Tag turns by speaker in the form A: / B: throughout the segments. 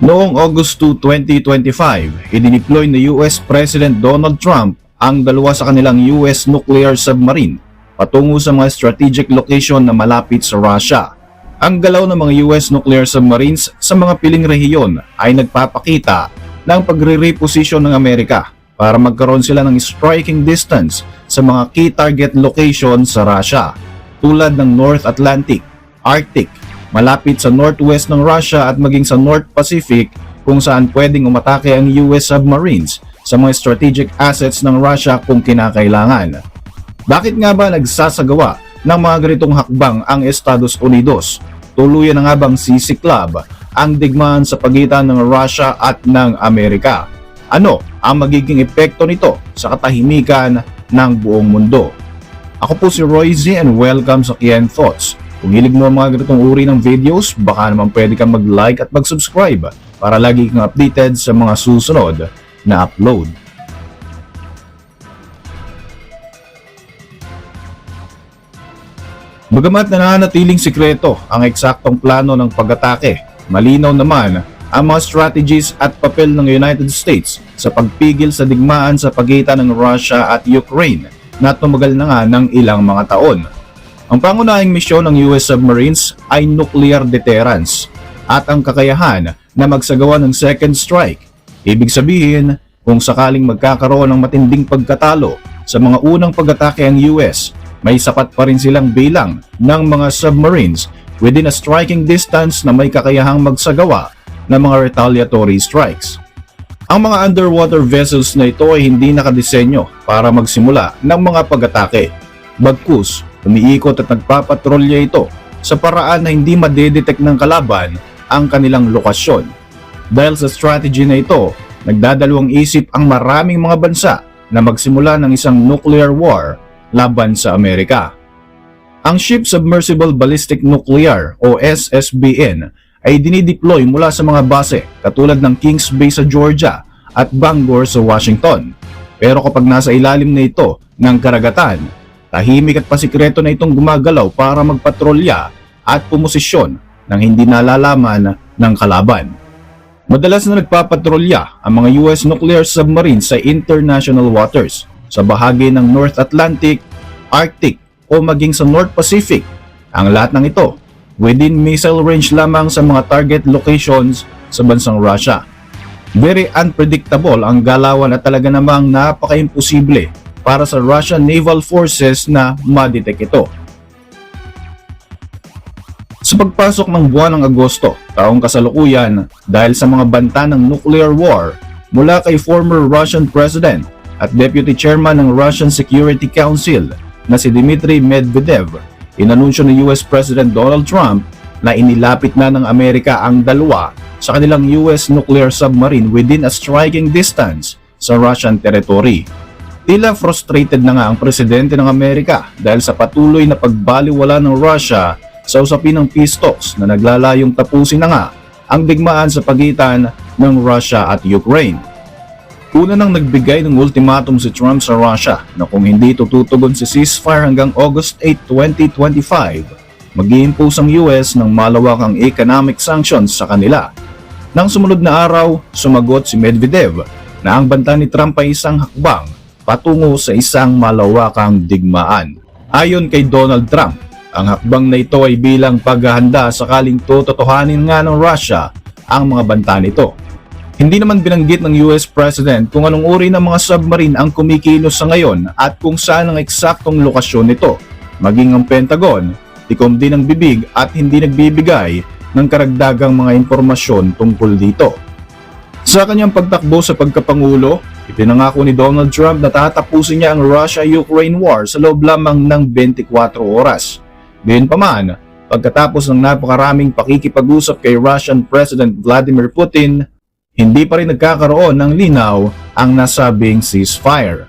A: Noong August 2, 2025, idineploy ni US President Donald Trump ang dalawa sa kanilang US nuclear submarine patungo sa mga strategic location na malapit sa Russia. Ang galaw ng mga US nuclear submarines sa mga piling rehiyon ay nagpapakita ng pagre-reposition ng Amerika para magkaroon sila ng striking distance sa mga key target location sa Russia tulad ng North Atlantic, Arctic, malapit sa northwest ng Russia at maging sa North Pacific kung saan pwedeng umatake ang US submarines sa mga strategic assets ng Russia kung kinakailangan. Bakit nga ba nagsasagawa ng mga ganitong hakbang ang Estados Unidos? Tuluyan na nga bang sisiklab ang digmaan sa pagitan ng Russia at ng Amerika? Ano ang magiging epekto nito sa katahimikan ng buong mundo? Ako po si Roy Z and welcome sa Kian Thoughts. Kung hilig mo ang mga ganitong uri ng videos, baka naman pwede kang mag-like at mag-subscribe para lagi kang updated sa mga susunod na upload. Bagamat nananatiling sikreto ang eksaktong plano ng pag-atake, malinaw naman ang mga strategies at papel ng United States sa pagpigil sa digmaan sa pagitan ng Russia at Ukraine na tumagal na nga ng ilang mga taon. Ang pangunahing misyon ng US submarines ay nuclear deterrence at ang kakayahan na magsagawa ng second strike. Ibig sabihin, kung sakaling magkakaroon ng matinding pagkatalo sa mga unang pag-atake ang US, may sapat pa rin silang bilang ng mga submarines within a striking distance na may kakayahang magsagawa ng mga retaliatory strikes. Ang mga underwater vessels na ito ay hindi nakadisenyo para magsimula ng mga pag-atake. Bagkus, umiikot at nagpapatrolya ito sa paraan na hindi madedetect ng kalaban ang kanilang lokasyon. Dahil sa strategy na ito, nagdadalawang isip ang maraming mga bansa na magsimula ng isang nuclear war laban sa Amerika. Ang Ship Submersible Ballistic Nuclear o SSBN ay dinideploy mula sa mga base katulad ng Kings Bay sa Georgia at Bangor sa Washington. Pero kapag nasa ilalim na ito ng karagatan, tahimik at pasikreto na itong gumagalaw para magpatrolya at pumosisyon ng hindi nalalaman ng kalaban. Madalas na nagpapatrolya ang mga US nuclear submarines sa international waters sa bahagi ng North Atlantic, Arctic o maging sa North Pacific. Ang lahat ng ito within missile range lamang sa mga target locations sa bansang Russia. Very unpredictable ang galawan at talaga namang napaka-imposible para sa Russian Naval Forces na madetect ito. Sa pagpasok ng buwan ng Agosto, taong kasalukuyan dahil sa mga banta ng nuclear war mula kay former Russian President at Deputy Chairman ng Russian Security Council na si Dmitry Medvedev, inanunsyo ni US President Donald Trump na inilapit na ng Amerika ang dalawa sa kanilang US nuclear submarine within a striking distance sa Russian territory. Tila frustrated na nga ang presidente ng Amerika dahil sa patuloy na pagbaliwala ng Russia sa usapin ng peace talks na naglalayong tapusin na nga ang digmaan sa pagitan ng Russia at Ukraine. Una nang nagbigay ng ultimatum si Trump sa Russia na kung hindi tututugon si ceasefire hanggang August 8, 2025, mag-i-impose ang US ng malawakang economic sanctions sa kanila. Nang sumunod na araw, sumagot si Medvedev na ang banta ni Trump ay isang hakbang patungo sa isang malawakang digmaan. Ayon kay Donald Trump, ang hakbang na ito ay bilang paghahanda sakaling tototohanin nga ng Russia ang mga banta nito. Hindi naman binanggit ng US President kung anong uri ng mga submarine ang kumikilos sa ngayon at kung saan ang eksaktong lokasyon nito. Maging ang Pentagon, tikom din ang bibig at hindi nagbibigay ng karagdagang mga impormasyon tungkol dito. Sa kanyang pagtakbo sa pagkapangulo, ipinangako ni Donald Trump na tatapusin niya ang Russia-Ukraine war sa loob lamang ng 24 oras. Gayunpaman, pagkatapos ng napakaraming pakikipag-usap kay Russian President Vladimir Putin, hindi pa rin nagkakaroon ng linaw ang nasabing ceasefire.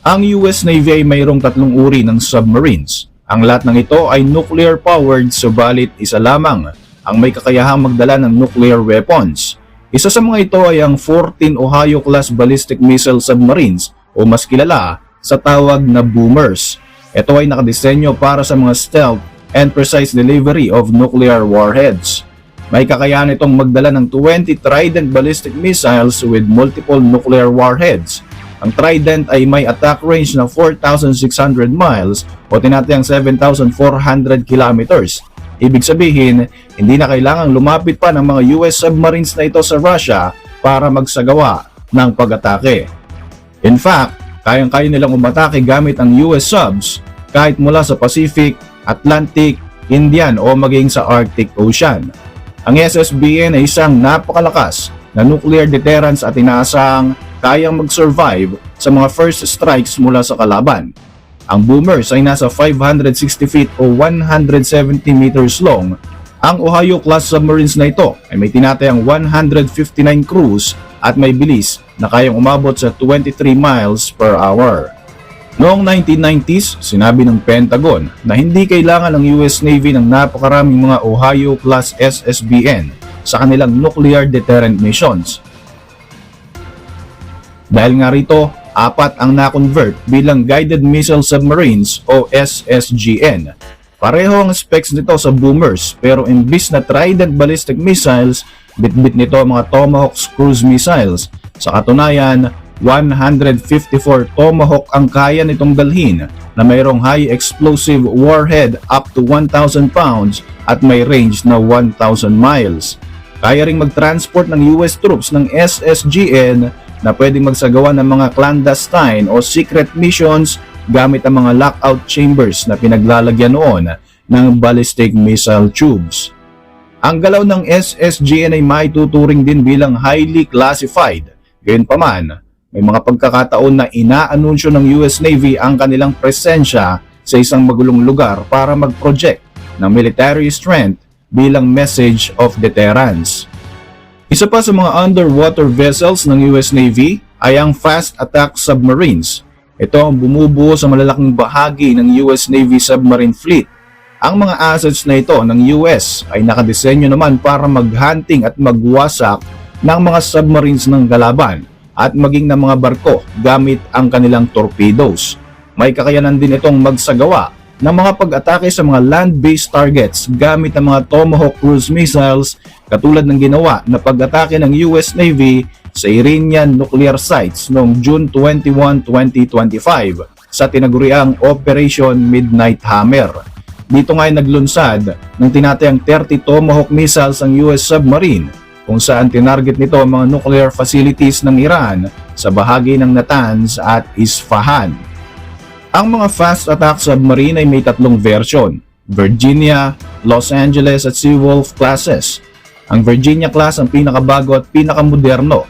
A: Ang US Navy ay mayroong tatlong uri ng submarines. Ang lahat ng ito ay nuclear-powered subalit isa lamang ang may kakayahang magdala ng nuclear weapons. Isa sa mga ito ay ang 14 Ohio-class ballistic missile submarines o mas kilala sa tawag na boomers. Ito ay nakadisenyo para sa mga stealth and precise delivery of nuclear warheads. May kakayahan itong magdala ng 20 Trident ballistic missiles with multiple nuclear warheads. Ang Trident ay may attack range na 4,600 miles o tinatayang 7,400 kilometers. Ibig sabihin, hindi na kailangang lumapit pa ng mga US submarines na ito sa Russia para magsagawa ng pag-atake. In fact, kayang-kaya nilang umatake gamit ang US subs kahit mula sa Pacific, Atlantic, Indian o maging sa Arctic Ocean. Ang SSBN ay isang napakalakas na nuclear deterrence at inaasahang kayang mag-survive sa mga first strikes mula sa kalaban. Ang boomers ay nasa 560 feet o 170 meters long. Ang Ohio-class submarines na ito ay may tinatayang 159 crews at may bilis na kayang umabot sa 23 miles per hour. Noong 1990s, sinabi ng Pentagon na hindi kailangan ng US Navy ng napakaraming mga Ohio-class SSBN sa kanilang nuclear deterrent missions. Dahil nga rito, apat ang na-convert bilang Guided Missile Submarines o SSGN. Pareho ang specs nito sa boomers pero imbis na Trident ballistic missiles, bitbit nito ang mga Tomahawk cruise missiles. Sa katunayan, 154 Tomahawk ang kaya nitong dalhin na mayroong high explosive warhead up to 1,000 pounds at may range na 1,000 miles. Kaya ring mag-transport ng US troops ng SSGN na pwedeng magsagawa ng mga clandestine o secret missions gamit ang mga lockout chambers na pinaglalagyan noon ng ballistic missile tubes. Ang galaw ng SSGN ay maituturing din bilang highly classified. Gayunpaman, may mga pagkakataon na inaanunsyo ng US Navy ang kanilang presensya sa isang magulong lugar para mag-project ng military strength bilang message of deterrence. Isa pa sa mga underwater vessels ng US Navy ay ang Fast Attack Submarines. Ito ang bumubuo sa malalaking bahagi ng US Navy submarine fleet. Ang mga assets na ito ng US ay nakadesenyo naman para mag-hunting at magwasak ng mga submarines ng kalaban at maging ng mga barko gamit ang kanilang torpedoes. May kakayanan din itong magsagawa ng mga pag-atake sa mga land-based targets gamit ang mga Tomahawk cruise missiles katulad ng ginawa na pag-atake ng US Navy sa Iranian nuclear sites noong June 21, 2025 sa tinaguriang Operation Midnight Hammer. Dito nga ay naglunsad ng tinatayang 30 Tomahawk missiles ang US submarine kung saan tinarget nito ang mga nuclear facilities ng Iran sa bahagi ng Natanz at Isfahan. Ang mga fast attack submarine ay may tatlong version, Virginia, Los Angeles at Seawolf classes. Ang Virginia class ang pinakabago at pinakamoderno.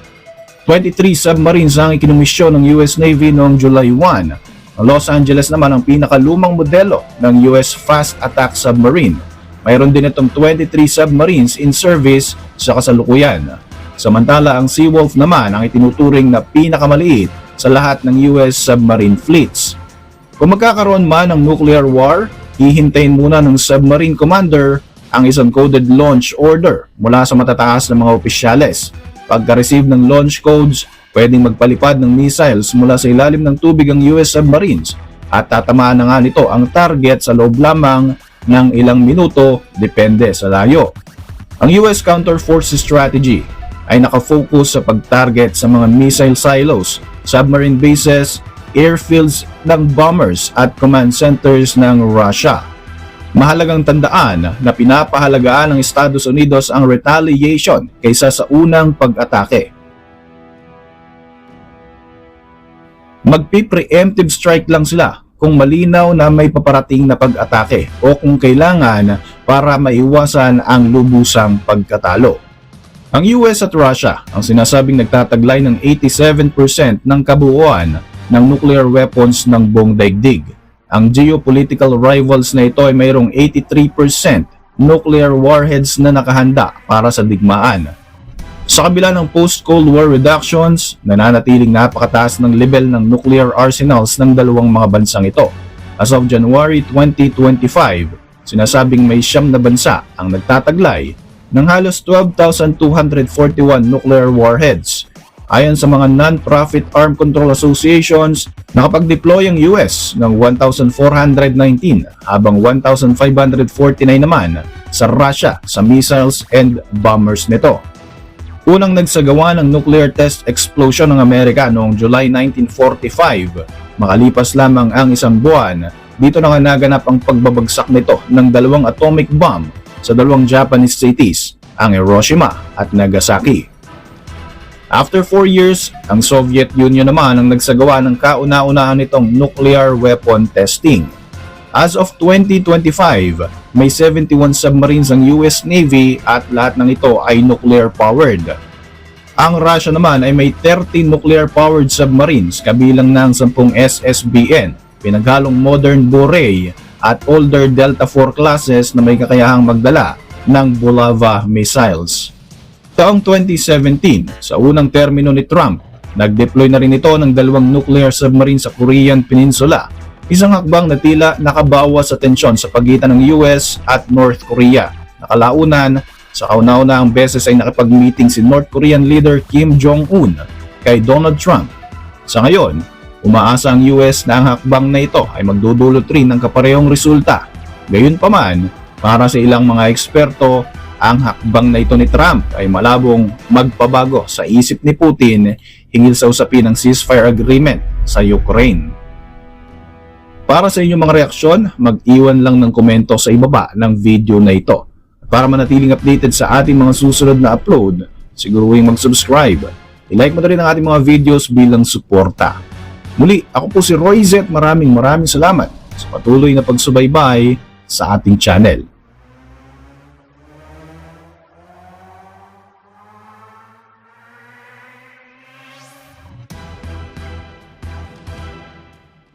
A: 23 submarines ang ikinumisyon ng US Navy noong July 1. Ang Los Angeles naman ang pinakalumang modelo ng US Fast Attack Submarine mayroon din itong 23 submarines in service sa kasalukuyan. Samantala ang Seawolf naman ang itinuturing na pinakamaliit sa lahat ng US submarine fleets. Kung magkakaroon man ng nuclear war, hihintayin muna ng submarine commander ang isang coded launch order mula sa matataas na mga opisyales. Pagka-receive ng launch codes, pwedeng magpalipad ng missiles mula sa ilalim ng tubig ang US submarines at tatamaan na nga nito ang target sa loob lamang ng ilang minuto depende sa layo. Ang US Counter Forces Strategy ay nakafocus sa pag-target sa mga missile silos, submarine bases, airfields ng bombers at command centers ng Russia. Mahalagang tandaan na pinapahalagaan ng Estados Unidos ang retaliation kaysa sa unang pag-atake. Magpi-preemptive strike lang sila kung malinaw na may paparating na pag-atake o kung kailangan para maiwasan ang lubusang pagkatalo. Ang US at Russia ang sinasabing nagtataglay ng 87% ng kabuuan ng nuclear weapons ng buong daigdig. Ang geopolitical rivals na ito ay mayroong 83% nuclear warheads na nakahanda para sa digmaan sa kabila ng post-Cold War reductions, nananatiling napakataas ng level ng nuclear arsenals ng dalawang mga bansang ito. As of January 2025, sinasabing may siyam na bansa ang nagtataglay ng halos 12,241 nuclear warheads. Ayon sa mga non-profit armed control associations, nakapag-deploy ang US ng 1,419 habang 1,549 naman sa Russia sa missiles and bombers nito. Unang nagsagawa ng nuclear test explosion ng Amerika noong July 1945. Makalipas lamang ang isang buwan, dito na nga naganap ang pagbabagsak nito ng dalawang atomic bomb sa dalawang Japanese cities, ang Hiroshima at Nagasaki. After 4 years, ang Soviet Union naman ang nagsagawa ng kauna-unahan nitong nuclear weapon testing. As of 2025, may 71 submarines ang US Navy at lahat ng ito ay nuclear-powered. Ang Russia naman ay may 30 nuclear-powered submarines kabilang ng 10 SSBN, pinaghalong modern Borei at older Delta IV classes na may kakayahang magdala ng Bulava missiles. Taong 2017, sa unang termino ni Trump, nag-deploy na rin ito ng dalawang nuclear submarine sa Korean Peninsula, isang hakbang na tila nakabawas sa tensyon sa pagitan ng US at North Korea. Nakalaunan, sa kauna-unahang beses ay nakipag-meeting si North Korean leader Kim Jong-un kay Donald Trump. Sa ngayon, umaasa ang US na ang hakbang na ito ay magdudulot rin ng kaparehong resulta. Gayunpaman, para sa ilang mga eksperto, ang hakbang na ito ni Trump ay malabong magpabago sa isip ni Putin hinggil sa usapin ng ceasefire agreement sa Ukraine. Para sa inyong mga reaksyon, mag-iwan lang ng komento sa ibaba ng video na ito. Para manatiling updated sa ating mga susunod na upload, siguruhin mag-subscribe. I-like mo na rin ang ating mga videos bilang suporta. Muli, ako po si Roy Z. Maraming maraming salamat sa patuloy na pagsubaybay sa ating channel.